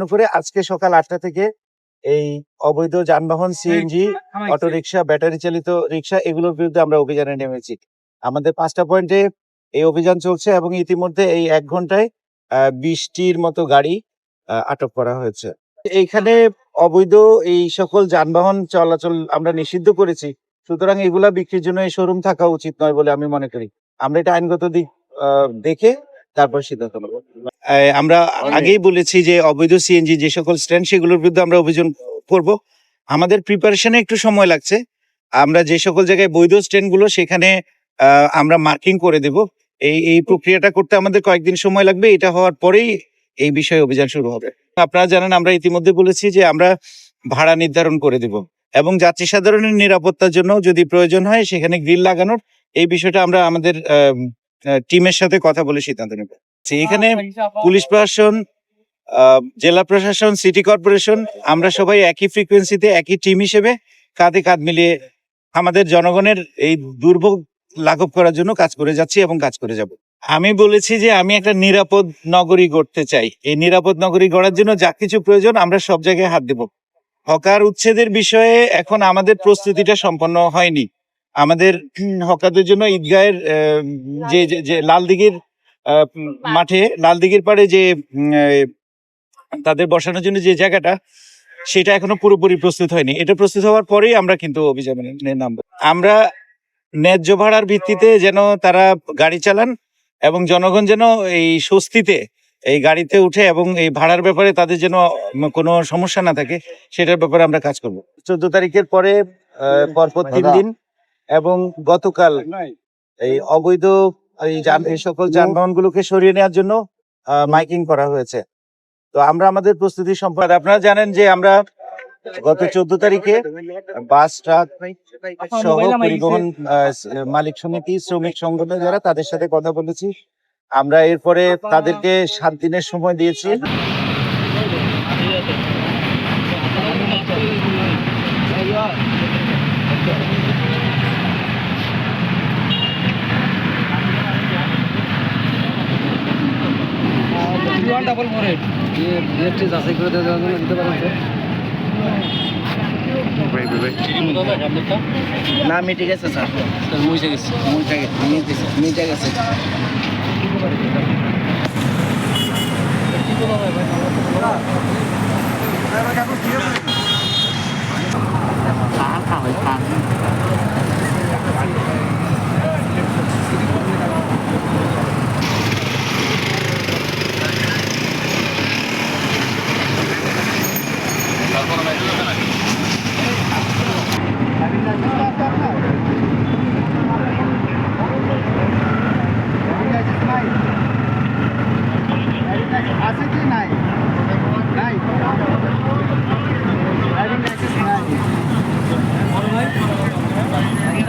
সম্পন্ন করে আজকে সকাল আটটা থেকে এই অবৈধ যানবাহন সিএনজি অটো রিক্সা ব্যাটারি চালিত রিক্সা এগুলোর বিরুদ্ধে আমরা অভিযানে নেমেছি। আমাদের পাঁচটা পয়েন্টে এই অভিযান চলছে এবং ইতিমধ্যে এই এক ঘন্টায় বিশটির মতো গাড়ি আটক করা হয়েছে। এইখানে অবৈধ এই সকল যানবাহন চলাচল আমরা নিষিদ্ধ করেছি। সুতরাং এগুলা বিক্রির জন্য এই শোরুম থাকা উচিত নয় বলে আমি মনে করি। আমরা এটা আইনগত দিক আহ, দেখে তারপর সিদ্ধান্ত নেব। আমরা আগেই বলেছি যে অবৈধ সিএনজি যে সকল স্ট্যান্ড সেগুলোর বিরুদ্ধে আমরা অভিযান করব। আমাদের প্রিপারেশনে একটু সময় লাগছে। আমরা যে সকল জায়গায় বৈধ স্ট্যান্ডগুলো সেখানে আমরা মার্কিং করে দেব। এই এই প্রক্রিয়াটা করতে আমাদের কয়েকদিন সময় লাগবে। এটা হওয়ার পরেই এই বিষয়ে অভিযান শুরু হবে। আপনারা জানেন আমরা ইতিমধ্যে বলেছি যে আমরা ভাড়া নির্ধারণ করে দেব এবং যাত্রী সাধারণের নিরাপত্তার জন্য যদি প্রয়োজন হয় সেখানে গ্রিল লাগানোর। এই বিষয়টা আমরা আমাদের টিমের সাথে কথা বলে সিদ্ধান্ত নেব। এখানে পুলিশ প্রশাসন জেলা প্রশাসন সিটি কর্পোরেশন আমরা সবাই একই ফ্রিকোয়েন্সিতে একই টিম হিসেবে কাঁধে কাঁধ মিলিয়ে আমাদের জনগণের এই দুর্ভোগ লাঘব করার জন্য কাজ করে যাচ্ছি এবং কাজ করে যাব। আমি বলেছি যে আমি একটা নিরাপদ নগরী গড়তে চাই। এই নিরাপদ নগরী গড়ার জন্য যা কিছু প্রয়োজন আমরা সব জায়গায় হাত দেব। হকার উচ্ছেদের বিষয়ে এখন আমাদের প্রস্তুতিটা সম্পন্ন হয়নি। আমাদের হকারদের জন্য ঈদগাহের যে যে- মাঠে লাল দিঘির পাড়ে যে তাদের বসানোর জন্য যে জায়গাটা সেটা এখনও পুরোপুরি প্রস্তুত হয়নি। এটা প্রস্তুত হওয়ার পরেই আমরা কিন্তু অভিযানে নামবো। আমরা ন্যায্য ভাড়ার ভিত্তিতে যেন তারা গাড়ি চালান এবং জনগণ যেন এই স্বস্তিতে এই গাড়িতে উঠে এবং এই ভাড়ার ব্যাপারে তাদের যেন কোনো সমস্যা না থাকে সেটার ব্যাপারে আমরা কাজ করব। চোদ্দ তারিখের পরে আহ, পরপর তিন দিন এবং গতকাল এই অবৈধ এই যান এই সকল যানবাহন গুলোকে সরিয়ে নেওয়ার জন্য মাইকিং করা হয়েছে। তো আমরা আমাদের প্রস্তুতি সম্পর্কে আপনারা জানেন যে আমরা গত চোদ্দ তারিখে বাস ট্রাক সহ পরিবহন মালিক সমিতি শ্রমিক সংগঠন যারা তাদের সাথে কথা বলেছি। আমরা এরপরে তাদেরকে সাত দিনের সময় দিয়েছি। ডাবল ফোর বিএফটি যাচাই করে দেওয়ার জন্য দিতে পারেন না মিটে গেছে স্যার স্যার মুইসে গেছে। মিটে গেছে আপনার